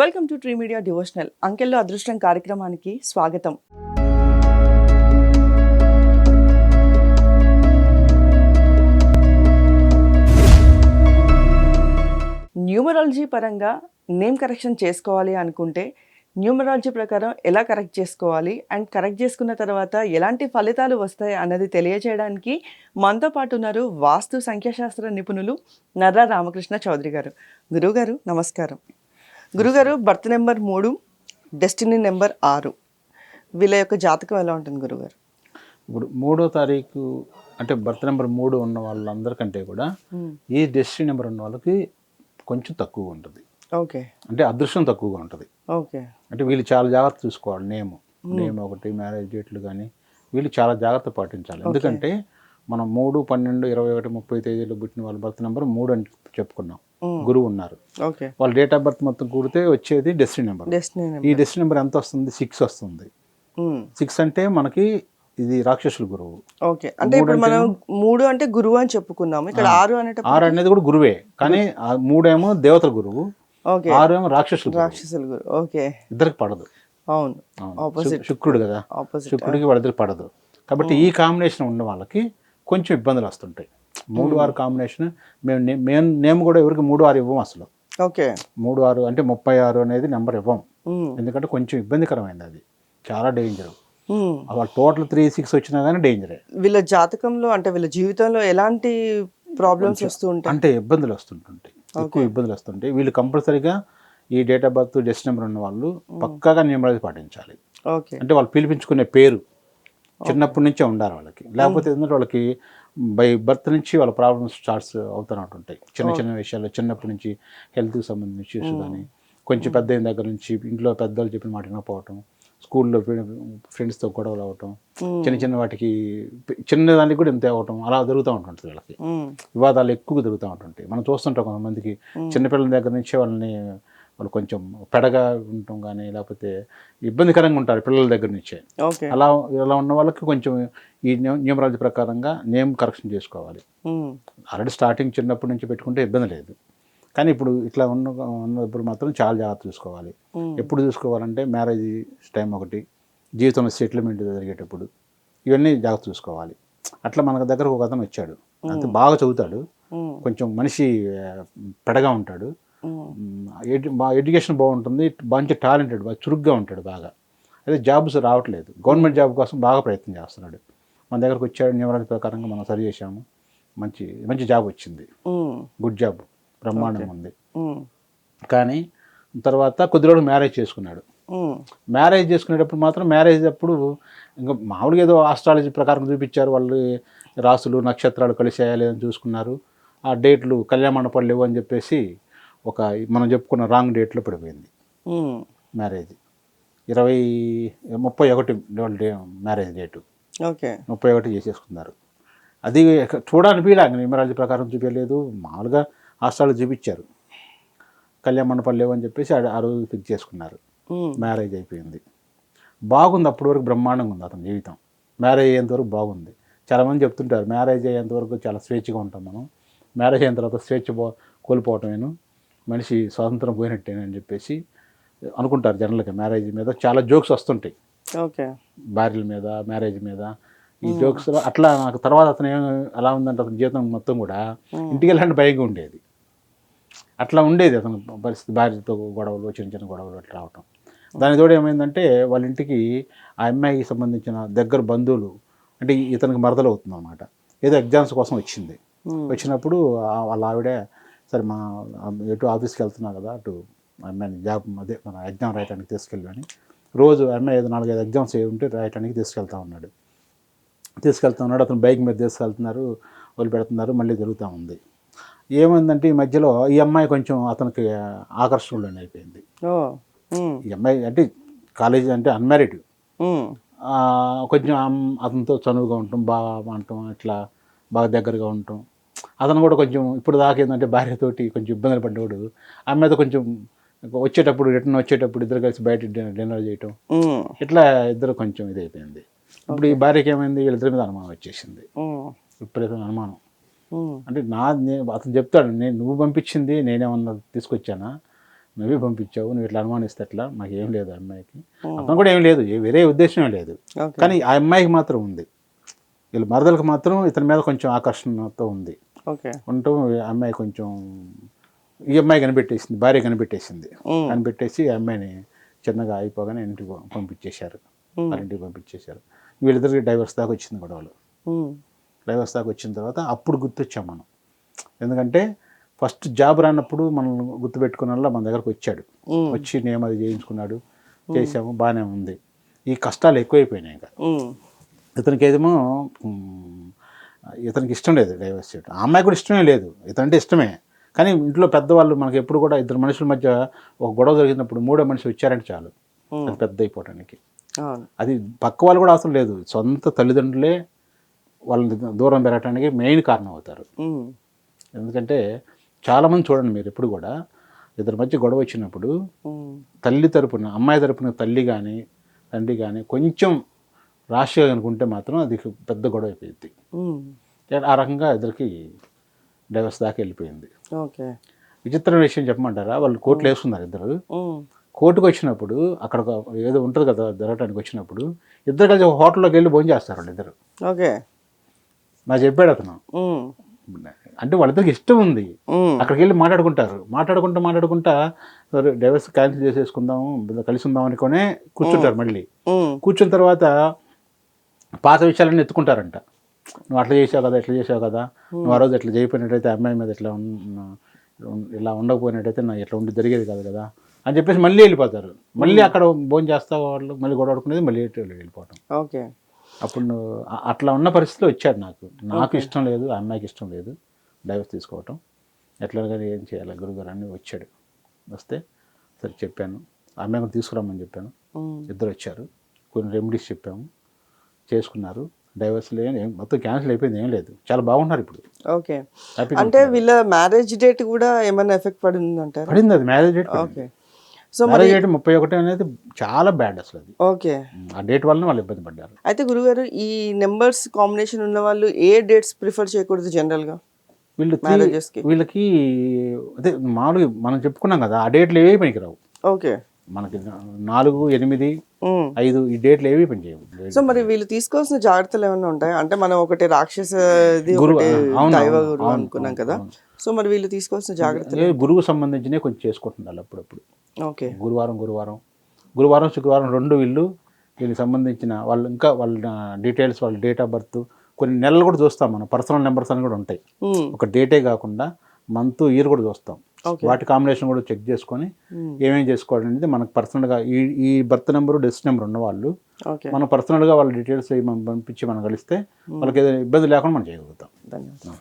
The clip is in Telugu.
Welcome to tree media devotional. అంకెల్లో అదృష్టం కార్యక్రమానికి స్వాగతం. న్యూమరాలజీ పరంగా నేమ్ కరెక్షన్ చేసుకోవాలి అనుకుంటే న్యూమరాలజీ ప్రకారం ఎలా కరెక్ట్ చేసుకోవాలి అండ్ కరెక్ట్ చేసుకున్న తర్వాత ఎలాంటి ఫలితాలు వస్తాయి అన్నది తెలియజేయడానికి మనతో పాటు ఉన్నారు వాస్తు సంఖ్యాశాస్త్ర నిపుణులు నర్రా రామకృష్ణ చౌదరి గారు. గురువుగారు నమస్కారం. గురుగారు బర్త్ నెంబర్ మూడు డెస్టినీ నెంబర్ ఆరు. వీళ్ళ యొక్క జాతకం ఎలా ఉంటుంది గురుగారు? ఇప్పుడు మూడో తారీఖు అంటే బర్త్ నెంబర్ మూడు ఉన్న వాళ్ళందరికంటే కూడా ఈ డెస్టినీ నెంబర్ ఉన్న వాళ్ళకి కొంచెం తక్కువగా ఉంటుంది. ఓకే. అంటే అదృష్టం తక్కువగా ఉంటుంది. ఓకే. అంటే వీళ్ళు చాలా జాగ్రత్త చూసుకోవాలి. నేమ్. నేమ్ ఒకటి మ్యారేజ్ డేట్లు కానీ వీళ్ళు చాలా జాగ్రత్త పాటించాలి. ఎందుకంటే మనం మూడు పన్నెండు ఇరవై ఒకటి ముప్పై తేదీలో పుట్టిన వాళ్ళ బర్త్ నెంబర్ మూడు అని చెప్పుకున్నాం. గురువు ఉన్నారు. వాళ్ళ డేట్ ఆఫ్ బర్త్ మొత్తం కూడితే వచ్చేది డెస్టినీ నెంబర్. ఈ డెస్టినీ నెంబర్ ఎంత వస్తుంది? సిక్స్ వస్తుంది. సిక్స్ అంటే మనకి ఇది రాక్షసుల గురువు. ఓకే. అంటే ఇప్పుడు మనం మూడు అంటే గురువు అని చెప్పుకున్నాము. ఇక్కడ ఆరు అనేటప్పుడు ఆరు అనేది కూడా గురువే. కానీ మూడేమో దేవతల గురువు ఓకే. ఆరు ఏమో రాక్షసుల గురువు. రాక్షసుల గురు ఓకే. ఇద్దరికి పడదు. అవును. ఆపోజిట్ శుక్రుడు కదా. శుక్రుడికి వాళ్ళిద్దరికి పడదు. కాబట్టి ఈ కాంబినేషన్ ఉన్న వాళ్ళకి కొంచెం ఇబ్బందులు వస్తుంటాయి. మూడు ఆరు కాంబినేషన్ మేము మేము నేమ్ కూడా ఎవరికి మూడు ఆరు ఇవ్వం అసలు. ఓకే. మూడు ఆరు అంటే ముప్పై ఆరు అనేది నెంబర్ ఇవ్వం. ఎందుకంటే కొంచెం ఇబ్బందికరమైంది అది. చాలా డేంజర్. వాళ్ళ టోటల్ త్రీ సిక్స్ వచ్చినా కానీ డేంజరే. వీళ్ళ జాతకంలో అంటే వీళ్ళ జీవితంలో ఎలాంటి ప్రాబ్లమ్స్ వస్తూ ఉంటాయి? అంటే ఇబ్బందులు వస్తుంటుంటాయి. ఎక్కువ ఇబ్బందులు వస్తుంటాయి. వీళ్ళు కంపల్సరీగా ఈ date of birth destiny number ఉన్న వాళ్ళు పక్కాగా నియమాలు పాటించాలి. అంటే వాళ్ళు పిలిపించుకునే పేరు చిన్నప్పటి నుంచే ఉండాలి వాళ్ళకి. లేకపోతే ఏంటంటే వాళ్ళకి బై బర్త్ నుంచి వాళ్ళ ప్రాబ్లమ్స్ స్టార్ట్స్ అవుతున్నట్టు ఉంటాయి చిన్న చిన్న విషయాలు చిన్నప్పటి నుంచి హెల్త్కి సంబంధించిన ఇష్యూస్ కానీ కొంచెం పెద్ద దగ్గర నుంచి ఇంట్లో పెద్దలు చెప్పిన మాట వినకపోవటం స్కూల్లో ఫ్రెండ్స్తో గొడవలు అవ్వటం చిన్న చిన్న వాటికి చిన్న దానికి కూడా ఇంతే అవ్వటం అలా జరుగుతూ ఉంటుంటుంది వీళ్ళకి. వివాదాలు ఎక్కువగా జరుగుతూ ఉంటుంటాయి. మనం చూస్తుంటాం కొంతమందికి చిన్నపిల్లల దగ్గర నుంచి వాళ్ళని వాళ్ళు కొంచెం పెడగా ఉండటం కానీ లేకపోతే ఇబ్బందికరంగా ఉంటారు పిల్లల దగ్గర నుంచే. అలా ఇలా ఉన్న వాళ్ళకి కొంచెం ఈ న్యూమరాలజీ ప్రకారంగా నేమ్ కరెక్షన్ చేసుకోవాలి. ఆల్రెడీ స్టార్టింగ్ చిన్నప్పటి నుంచి పెట్టుకుంటే ఇబ్బంది లేదు. కానీ ఇప్పుడు ఇట్లా ఉన్న ఉన్నప్పుడు మాత్రం చాలా జాగ్రత్త చూసుకోవాలి. ఎప్పుడు చూసుకోవాలంటే మ్యారేజ్ టైం ఒకటి జీవితంలో సెటిల్మెంట్ జరిగేటప్పుడు ఇవన్నీ జాగ్రత్త చూసుకోవాలి. అట్లా మన దగ్గర ఒక అతను వచ్చాడు. అంతే బాగా చదువుతాడు. కొంచెం మనిషి పెడగా ఉంటాడు. ఎడ్యుకేషన్ బాగుంటుంది మంచి టాలెంటెడ్ బాగా చురుగ్గా ఉంటాడు బాగా. అదే జాబ్స్ రావట్లేదు. గవర్నమెంట్ జాబ్ కోసం బాగా ప్రయత్నం చేస్తున్నాడు. మన దగ్గరకు వచ్చాడు న్యూమరాలజీ ప్రకారంగా మనం సరి చేసాము మంచి మంచి జాబ్ వచ్చింది. గుడ్ జాబ్ బ్రహ్మాండంగా ఉంది. కానీ తర్వాత కొద్ది రోజులు మ్యారేజ్ చేసుకున్నాడు. మ్యారేజ్ చేసుకునేటప్పుడు మాత్రం మ్యారేజ్ అప్పుడు ఇంకా మామూలుగా ఏదో ఆస్ట్రాలజీ ప్రకారం చూపించారు. వాళ్ళు రాసులు నక్షత్రాలు కలిసాయా లేదని చూసుకున్నారు. ఆ డేట్లు కళ్యాణ మండపాలు లేవు అని చెప్పేసి ఒక మనం చెప్పుకున్న రాంగ్ డేట్లో పడిపోయింది. మ్యారేజ్. ఇరవై ముప్పై ఒకటి డే మ్యారేజ్ డేటు. ఓకే. ముప్పై ఒకటి చేసేసుకున్నారు. అది చూడనిపించలే న్యూమరాలజీ ప్రకారం చూపించలేదు. మామూలుగా ఆస్ట్రాలు చూపించారు. కళ్యాణ మండపాలు లేవని చెప్పేసి ఆ- రోజు ఫిక్స్ చేసుకున్నారు. మ్యారేజ్ అయిపోయింది. బాగుంది అప్పటి వరకు బ్రహ్మాండంగా ఉంది అతని జీవితం. మ్యారేజ్ అయ్యేంతవరకు బాగుంది. చాలామంది చెప్తుంటారు మ్యారేజ్ అయ్యేంతవరకు చాలా స్వేచ్ఛగా ఉంటాం మనం. మ్యారేజ్ అయిన తర్వాత స్వేచ్ఛ పో కోల్పోవటమేను. మనిషి స్వాతంత్రం పోయినట్టేనని చెప్పేసి అనుకుంటారు జనరల్గా మ్యారేజ్ మీద చాలా జోక్స్ వస్తుంటాయి. ఓకే. భార్యల మీద మ్యారేజ్ మీద. ఈ జోక్స్ అట్లా నాకు తర్వాత అతను ఏం ఎలా ఉందంటే అతని జీవితం మొత్తం కూడా ఇంటికి వెళ్ళాలంటే భయంగా ఉండేది. అట్లా ఉండేది అతను పరిస్థితి. భార్యతో గొడవలు చిన్న చిన్న గొడవలు అట్లా రావటం. దాని తోడు ఏమైందంటే వాళ్ళ ఇంటికి ఆ అమ్మాయికి సంబంధించిన దగ్గర బంధువులు అంటే ఇతనికి మరదలు అవుతుంది అనమాట ఏదో ఎగ్జామ్స్ కోసం వచ్చింది. ఉమ్, వచ్చినప్పుడు వాళ్ళ ఆవిడే సరే మా ఎటు ఆఫీస్కి వెళ్తున్నా కదా అటు అమ్మాయిని జాబ్ అదే మన ఎగ్జామ్ రాయడానికి తీసుకెళ్ళని రోజు అమ్మాయి ఏదో నాలుగైదు ఎగ్జామ్స్ ఏ ఉంటే రాయడానికి తీసుకెళ్తా ఉన్నాడు. తీసుకెళ్తా ఉన్నాడు అతను బైక్ మీద తీసుకెళ్తున్నారు వదిలిపెడుతున్నారు మళ్ళీ జరుగుతూ ఉంది. ఏమైందంటే ఈ మధ్యలో ఈ అమ్మాయి కొంచెం అతనికి ఆకర్షణలోనే అయిపోయింది. ఈ అమ్మాయి అంటే కాలేజీ అంటే అన్మ్యారీడ్. కొంచెం అతనితో చనువుగా ఉండటం బాగా అనటం ఇట్లా బాగా దగ్గరగా ఉండటం అతను కూడా కొంచెం ఇప్పుడు దాకా ఏంటంటే భార్యతోటి కొంచెం ఇబ్బందులు పడ్డాడు అమ్మాయితో కొంచెం వచ్చేటప్పుడు రిటర్న్ వచ్చేటప్పుడు ఇద్దరు కలిసి బయట డిన్నర్ చేయటం. ఇట్లా ఇద్దరు కొంచెం ఇదైపోయింది. ఇప్పుడు ఈ భార్యకి ఏమైంది వీళ్ళిద్దరి మీద అనుమానం వచ్చేసింది. విపరీతమైన అనుమానం. అంటే నా నేను అతను చెప్తాడు నేను నువ్వు పంపించింది నేనేమన్నా తీసుకొచ్చానా? నువ్వే పంపించావు నువ్వు ఇట్లా అనుమానిస్తే ఎట్లా? మాకు ఏం లేదు ఆ అమ్మాయికి. అతను కూడా ఏం లేదు వేరే ఉద్దేశం ఏం లేదు. కానీ ఆ అమ్మాయికి మాత్రం ఉంది. వీళ్ళ మరదలకు మాత్రం ఇతని మీద కొంచెం ఆకర్షణతో ఉంది. ఓకే. ఉంటూ అమ్మాయి కొంచెం ఈ అమ్మాయి కనిపెట్టేసింది భార్య కనిపెట్టేసింది. కనిపెట్టేసి ఈ అమ్మాయిని చిన్నగా అయిపోగానే ఇంటికి పంపించేశారు. మ్మ్. వాళ్ళ ఇంటికి పంపించేశారు. వీళ్ళిద్దరికి డైవర్స్ దాకా వచ్చింది గొడవలు. డైవర్స్ దాకా వచ్చిన తర్వాత అప్పుడు గుర్తొచ్చాం మనం. ఎందుకంటే ఫస్ట్ జాబ్ రానప్పుడు మనం గుర్తుపెట్టుకున్న మన దగ్గరకు వచ్చాడు. వచ్చి నేను అది చేయించుకున్నాడు. చేసాము బాగానే ఉంది. ఈ కష్టాలు ఎక్కువైపోయినాయి ఇంకా. ఉమ్, ఇతనికి ఇష్టం లేదు డైవర్స్ చేయడం ఆ అమ్మాయి కూడా ఇష్టమే లేదు. ఇతనంటే ఇష్టమే. కానీ ఇంట్లో పెద్దవాళ్ళు మనకి ఎప్పుడు కూడా ఇద్దరు మనుషుల మధ్య ఒక గొడవ జరిగినప్పుడు మూడో మనిషి వచ్చారంటే చాలు. అది పెద్ద అయిపోవటానికి. అవును. అది పక్క వాళ్ళు కూడా అవసరం లేదు. సొంత తల్లిదండ్రులే వాళ్ళని దూరం పెరగటానికి మెయిన్ కారణం అవుతారు. ఎందుకంటే చాలామంది చూడండి మీరు ఎప్పుడు కూడా ఇద్దరి మధ్య గొడవ వచ్చినప్పుడు తల్లి తరపున అమ్మాయి తరపున తల్లి కానీ తండ్రి కానీ కొంచెం రాశిగా అనుకుంటే మాత్రం అది పెద్ద గొడవ అయిపోయింది. ఆ రకంగా ఇద్దరికి డైవర్స్ దాకా వెళ్ళిపోయింది. ఓకే. విచిత్రమైన విషయం చెప్పమంటారా? వాళ్ళు కోర్టులో వేసుకున్నారు ఇద్దరు. కోర్టుకు వచ్చినప్పుడు అక్కడ ఏదో ఉంటుంది కదా జరగటానికి వచ్చినప్పుడు ఇద్దరు కలిసి ఒక హోటల్లోకి వెళ్ళి భోజనం చేస్తారు వాళ్ళు ఇద్దరు. ఓకే. నాకు చెప్పాడు అతను. అంటే వాళ్ళిద్దరికి ఇష్టం ఉంది. అక్కడికి వెళ్ళి మాట్లాడుకుంటారు. మాట్లాడుకుంటా మాట్లాడుకుంటా సరే డైవర్స్ క్యాన్సిల్ చేసేసుకుందాం కలిసి ఉందాం అనుకునే కూర్చుంటారు మళ్ళీ. కూర్చున్న తర్వాత పాత విషయాలన్నీ ఎత్తుకుంటారంట. నువ్వు అట్లా చేసావు కదా ఇట్లా చేసావు కదా నువ్వు ఆ రోజు ఇట్లా చేయకపోయినట్టయితే అమ్మాయి మీద ఉన్- ఇలా ఉండకపోయినట్టయితే నా ఇట్లా ఉండి జరిగేది కాదు కదా అని చెప్పేసి మళ్ళీ వెళ్ళిపోతారు. మళ్ళీ అక్కడ భోజనం చేస్తా వాళ్ళు మళ్ళీ గొడవ ఆడుకునేది మళ్ళీ వెళ్ళిపోవటం. ఓకే. అప్పుడు నువ్వు అట్లా ఉన్న పరిస్థితిలో వచ్చాడు నాకు. నాకు ఇష్టం లేదు ఆ అమ్మాయికి ఇష్టం లేదు డైవర్స్ తీసుకోవటం. ఎట్లా కానీ ఏం చేయాలి గురుగారు అని వచ్చాడు. వస్తే సరే చెప్పాను. ఆ అమ్మాయి కూడా తీసుకురమ్మని చెప్పాను. ఇద్దరు వచ్చారు. కొన్ని రెమెడీస్ చెప్పాము. చేసుకున్నారు. డైవర్స్ ఏం మొత్తం క్యాన్సిల్ అయిపోయింది ఏం లేదు. చాలా బాగున్నారు ఇప్పుడు. ఓకే. అంటే వీళ్ళ మ్యారేజ్ డేట్ కూడా ఏమైనా ఎఫెక్ట్ పడింది అంటారా పడింది అది మ్యారేజ్ డేట్ ఓకే. సో మరి డేట్ ముప్పై ఒకటి అనేది చాలా బ్యాడ్ అసలు అది. ఓకే. ఆ డేట్ వల్లనే వాళ్ళు ఇబ్బంది పడ్డారు. అయితే గురుగారు ఈ నెంబర్స్ కాంబినేషన్ ఉన్న వాళ్ళు ఏ డేట్స్ ప్రిఫర్ చేయకూడదు జనరల్గా? వీళ్ళు వీళ్ళకి అదే మామూలుగా మనం చెప్పుకున్నాం కదా ఆ డేట్లు ఏవి పనికిరావు. ఓకే. మనకి నాలుగు ఎనిమిది. ఐదు ఈ డేట్లు ఏవి పనిచేయవు సో మరి వీళ్ళు తీసుకోవాల్సిన జాగ్రత్తలు ఏమైనా ఉంటాయి? అంటే మనం ఒకటి రాక్షస అనుకున్నాం కదా. సో మరి వీళ్ళు తీసుకోవాల్సిన జాగ్రత్తలు గురువు సంబంధించినవి కొంచెం చేసుకుంటున్నారు అప్పుడప్పుడు. ఓకే. గురువారం గురువారం. గురువారం శుక్రవారం రెండు వీళ్ళు దీనికి సంబంధించిన వాళ్ళు ఇంకా వాళ్ళ డీటెయిల్స్ వాళ్ళ డేట్ ఆఫ్ బర్త్ కొన్ని నెలలు కూడా చూస్తాం మనం. పర్సనల్ నెంబర్స్ అని కూడా ఉంటాయి. ఒక డేటే కాకుండా మంత్ ఇయర్ కూడా చూస్తాం. వాటి కాంబినేషన్ కూడా చెక్ చేసుకొని ఉమ్, ఏమేమి చేసుకోవడం అనేది మనకు పర్సనల్గా ఈ ఈ బర్త్ నెంబరు డెస్ట్ నెంబర్ ఉన్న వాళ్ళు మనం పర్సనల్గా వాళ్ళ డీటెయిల్స్ మనం పంపించి మనం కలిస్తే వాళ్ళకి ఏదైనా ఇబ్బంది లేకుండా మనం చేయగలుగుతాం. ధన్యవాదాలు.